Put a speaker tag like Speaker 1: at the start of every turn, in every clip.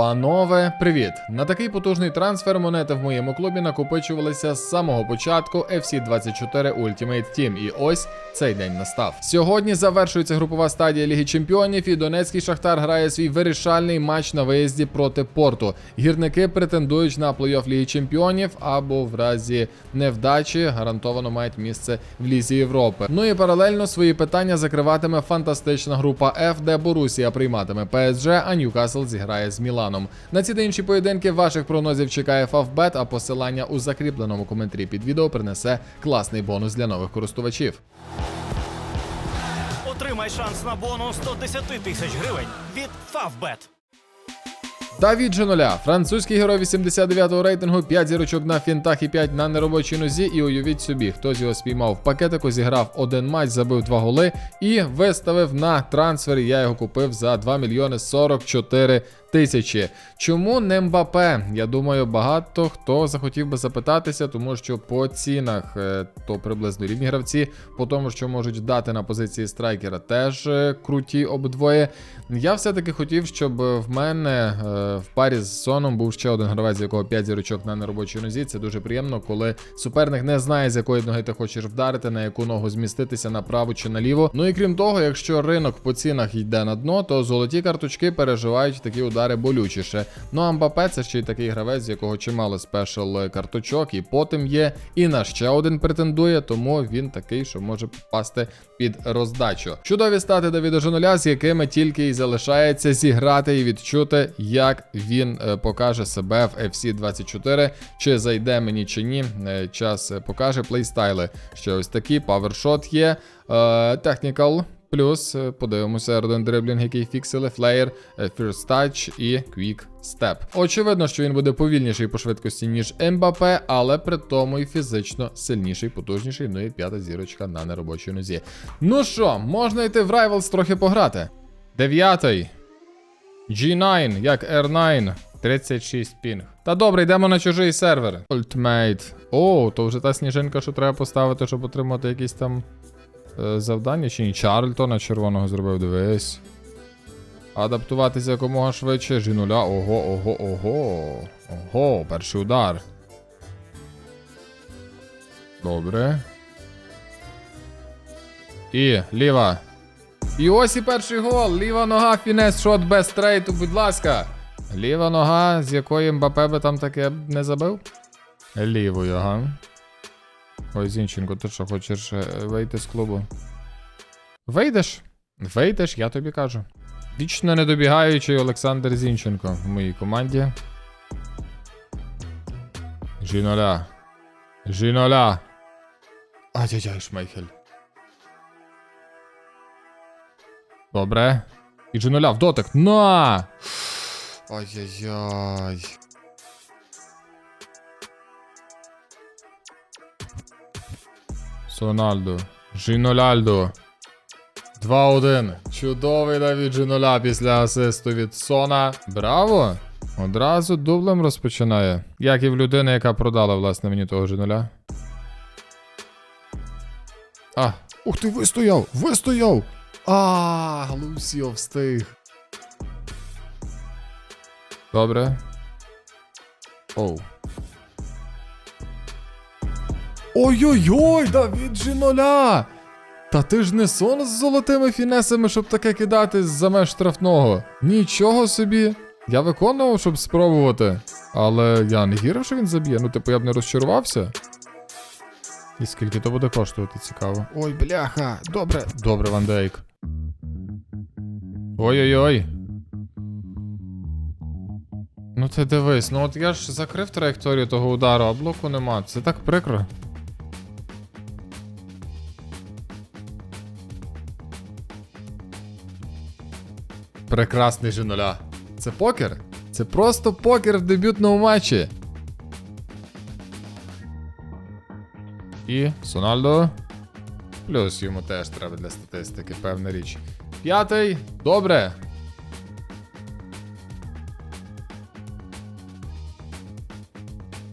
Speaker 1: Панове, привіт! На такий потужний трансфер монети в моєму клубі накопичувалися з самого початку FC 24 Ultimate Team. І ось цей день настав. Сьогодні завершується групова стадія Ліги Чемпіонів, і Донецький Шахтар грає свій вирішальний матч на виїзді проти порту. Гірники претендують на плей-офф Ліги Чемпіонів або в разі невдачі гарантовано мають місце в Лізі Європи. Ну і паралельно свої питання закриватиме фантастична група F, де Борусія прийматиме ПСЖ, а Ньюкасл зіграє з Міланом. На ці та інші поєдинки ваших прогнозів чекає Фавбет, а посилання у закріпленому коментарі під відео принесе класний бонус для нових користувачів.
Speaker 2: Отримай шанс на бонус 110 тисяч гривень від Favbet.
Speaker 1: Давід Женоля, французький герой 89-го рейтингу, 5 зірочок на фінтах і 5 на неробочій нозі. І уявіть собі, хтось його спіймав в пакетику, зіграв один матч, забив два голи і виставив на трансфер. Я його купив за 2 мільйони 44 тисячі. Чому не Мбапе? Я думаю, багато хто захотів би запитатися, тому що по цінах е, то приблизно рівні гравці, по тому, що можуть дати на позиції страйкера, теж е, круті обидвоє. Я все-таки хотів, щоб в мене е, в парі з Соном був ще один гравець, якого 5 зірочок на неробочій нозі. Це дуже приємно, коли суперник не знає, з якої ноги ти хочеш вдарити, на яку ногу зміститися направо чи наліво. Ну і крім того, якщо ринок по цінах йде на дно, то золоті карточки переживають такі удари болючіше. Ну а Мбапе це ще й такий гравець, з якого чимало спешл карточок, і потім є, і на ще один претендує, тому він такий, що може попасти під роздачу. Чудові стати Давіда Жонуля, з якими тільки і залишається зіграти і відчути, як він е, покаже себе в FC 24, чи зайде мені чи ні. Е, час е, покаже плейстайли. Ще ось такі, павершот є, technical Плюс е, подивимося аеродин дриблінг, який фіксили, флеєр, First Touch і Quick Step. Очевидно, що він буде повільніший по швидкості, ніж Мбапе, але при тому і фізично сильніший, потужніший. Ну і п'ята зірочка на неробочій нозі. Ну що, можна йти в Rivals трохи пограти. Дев'ятий. G9, як R9. 36 пінг. Та добре, йдемо на чужий сервер. Ultimate. О, то вже та сніжинка, що треба поставити, щоб отримати якісь там завдання. Чи ні? Чарльтона червоного зробив, дивись. Адаптуватися якомога швидше. G0. Ого, ого, ого. Ого, перший удар. Добре. І ліва. І ось і перший гол. Ліва нога, фінес, шот без трейту, будь ласка. Ліва нога, з якої Мбапе би там таке не забив? Лівою, ага. Ой, Зінченко, ти що, хочеш е, вийти з клубу? Вийдеш? Вийдеш, я тобі кажу. Вічно недобігаючий Олександр Зінченко в моїй команді. Жіноля. Жіноля. Ай-яй-яй, Шмейхель. Добре. І Джиноля в дотик. На! Ай-яй-яй. Сональдо. Жінолальдо. 2-1. Чудовий Давід Джиноля після асисту від Сона. Браво! Одразу дублем розпочинає. Як і в людини, яка продала, власне, мені того Джиноля. А, ух ти, вистояв! Вистояв! А, Лусіо встиг. Добре. Оу. Ой-ой-ой, Давід Жіноля! Та ти ж не сон з золотими фінесами, щоб таке кидати з-за меж штрафного. Нічого собі. Я виконував, щоб спробувати. Але я не вірив, що він заб'є. Ну, типу, я б не розчарувався. І скільки то буде коштувати, цікаво. Ой, бляха, добре. Добре, Ван Дейк. Ой-ой-ой. Ну ти дивись, ну от я ж закрив траєкторію того удару, а блоку нема. Це так прикро. Прекрасний Жіноля. Це покер? Це просто покер в дебютному матчі. І Сональдо. Плюс йому теж треба для статистики, певна річ. П'ятий. Добре.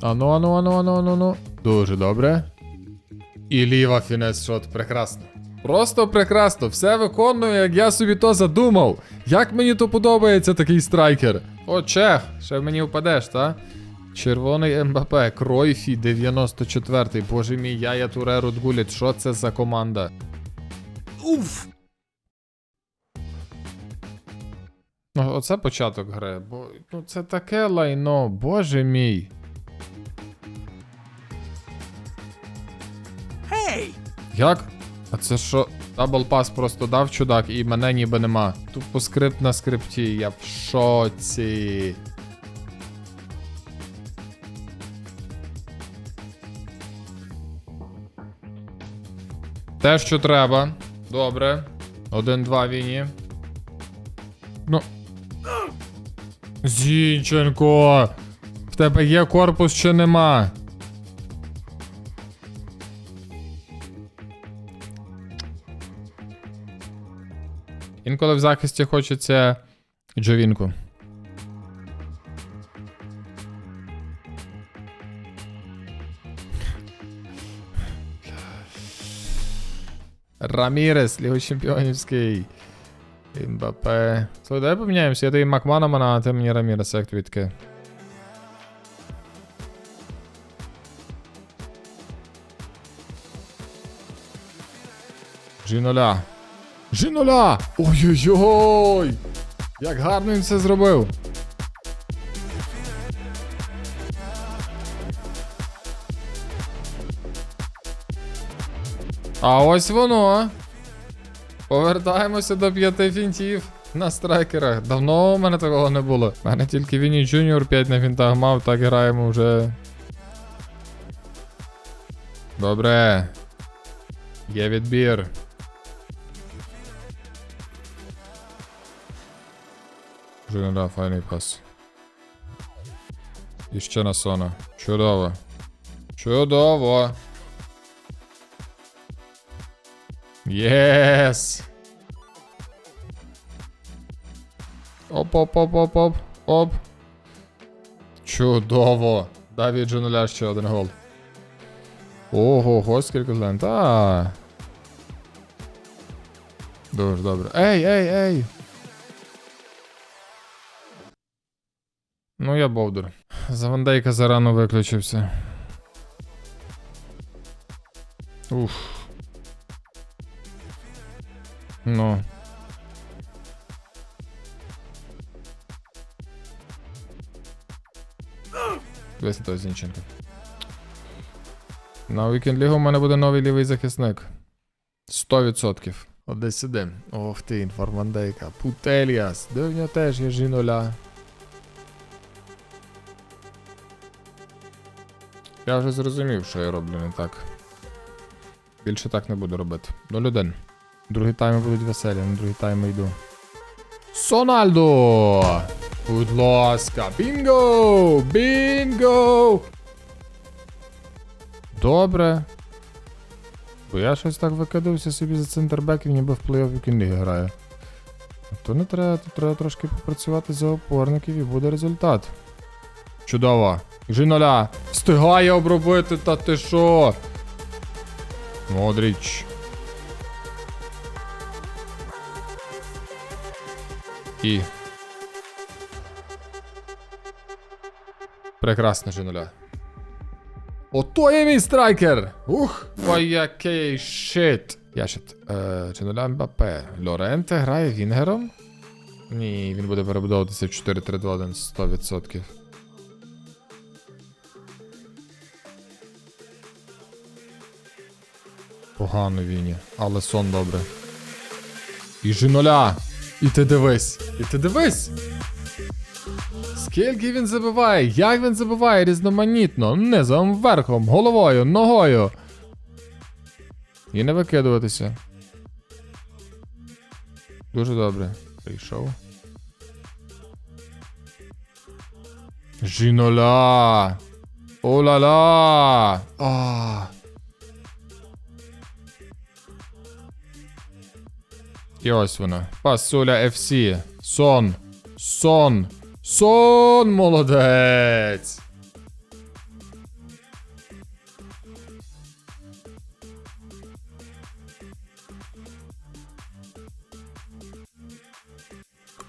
Speaker 1: Ану, ану, ану, ану, ану, ану. Дуже добре. І ліва фінес шот. Прекрасно. Просто прекрасно. Все виконую, як я собі то задумав. Як мені то подобається такий страйкер. О, Чех! Ще в мені впадеш, та? Червоний МБП, Кройфі 94-й. Боже мій, Яя Туре Рудгуліт. Що це за команда? Уф! Ну, оце початок гри. Бо ну це таке лайно, боже мій.
Speaker 2: Гей!
Speaker 1: Як? А це що? Дабл пас просто дав чудак, і мене ніби нема. Тупо скрипт на скрипті, я в шоці. Те, що треба. Добре. Один-два війні. Ну. Зінченко! В тебе є корпус чи нема? Інколи в захисті хочеться джовінку. Рамірес, лігочемпіонівський. Мбапе. Слухай, давай поміняємося. Я тобі Макманамана, а ти мені Раміреса, як твітки. Жіноля. Жіноля! Ой-ой-ой! Як гарно він це зробив! А ось воно. Повертаємося до п'яти фінтів на страйкерах. Давно у мене такого не було. У мене тільки Вінні Джуніор 5 на фінтах мав, так граємо вже. Добре. Є відбір. Вже да, файний пас. І ще на сона. Чудово. Чудово. Єс. Оп, оп. Чудово. Давід Джунуля ще один гол. Ого, го, скільки злен. Та. Дуже добре. Ей, ей, ей. Ну, я бовдур. За Вандейка зарано виключився. Уф. Ну. Весь той Зінченко. На Weekend League у мене буде новий лівий захисник. 100%. От десь сюди. Ох ти, інформандейка. Путеліас. Де в нього теж є жіноля. Я вже зрозумів, що я роблю не так. Більше так не буду робити. 0-1. Другі тайми будуть веселі, на другі тайми йду. Сональдо! Будь ласка, бінго! Бінго! Добре. Бо я щось так викидався собі за центрбеків, ніби в плей-офф вікінліги граю. То не треба, тут треба трошки попрацювати за опорників і буде результат. Чудово. Жіноля встигає обробити, та ти що? Модріч. І. Прекрасно, Жіноля. Ото є мій страйкер! Ух! Ой, який шит! Я шит. Е, Мбапе. Лоренте грає Вінгером? Ні, він буде перебудовуватися в 4-3-2-1 100%. Погано Віні, але сон добре. І жіноля! І ти дивись! І ти дивись! Скільки він забиває? Як він забиває різноманітно, низом, верхом, головою, ногою. І не викидуватися. Дуже добре. Прийшов. Жіноля! О-ла-ла! А. І ось вона. Пасуля FC. Сон. Сон. Сон, молодець.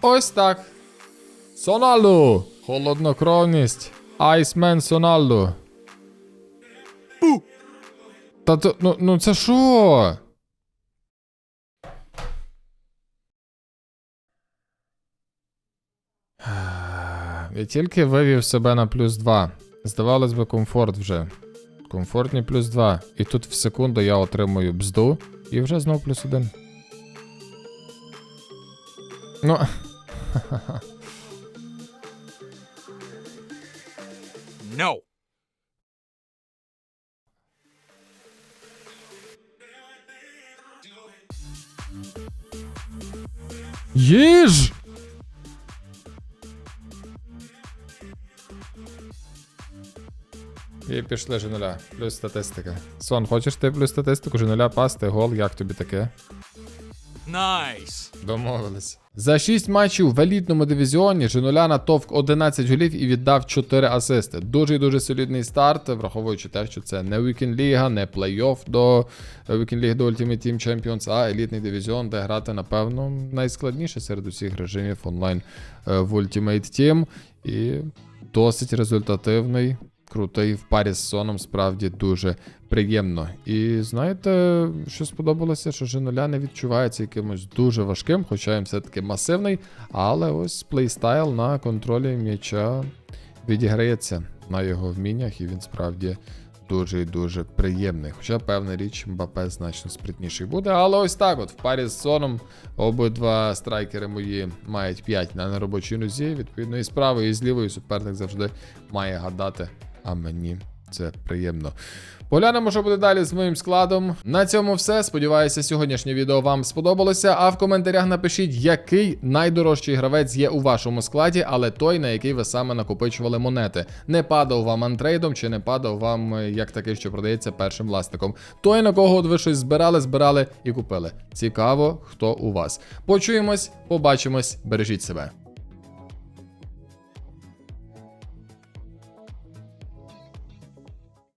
Speaker 1: Ось так. Соналду! Холоднокровність. Айсмен Соналду. Та то, ну, ну це що? Я тільки вивів себе на плюс 2. Здавалось би, комфорт вже. Комфортні плюс 2. І тут в секунду я отримую бзду і вже знов плюс 1. Ну.
Speaker 2: No.
Speaker 1: Їж! І пішли женуля. Плюс статистика. Сон, хочеш ти плюс статистику, женуля пасти, гол, як тобі таке?
Speaker 2: Найс.
Speaker 1: Домовились. За 6 матчів в елітному дивізіоні Женуля натовк 11 голів і віддав 4 асисти. Дуже і дуже солідний старт, враховуючи те, що це не Weekend Ліга, не плей-офф до Weekend League до Ultimate Team Champions, а елітний дивізіон, де грати, напевно, найскладніше серед усіх режимів онлайн е, в Ultimate Team. І досить результативний. Крутий в парі з соном справді дуже приємно. І знаєте, що сподобалося, що Женоля не відчувається якимось дуже важким, хоча він все-таки масивний, але ось плейстайл на контролі м'яча відіграється на його вміннях, і він справді дуже і дуже приємний. Хоча, певна річ, Мбапе значно спритніший буде. Але ось так: от в парі з соном обидва страйкери мої мають 5 на неробочій нозі. Відповідно, і з правою, і з лівою суперник завжди має гадати. А мені це приємно. Поглянемо, що буде далі з моїм складом. На цьому все. Сподіваюся, сьогоднішнє відео вам сподобалося. А в коментарях напишіть, який найдорожчий гравець є у вашому складі, але той, на який ви саме накопичували монети. Не падав вам антрейдом, чи не падав вам як такий, що продається першим власником. Той, на кого от ви щось збирали, збирали і купили. Цікаво, хто у вас. Почуємось, побачимось, бережіть себе.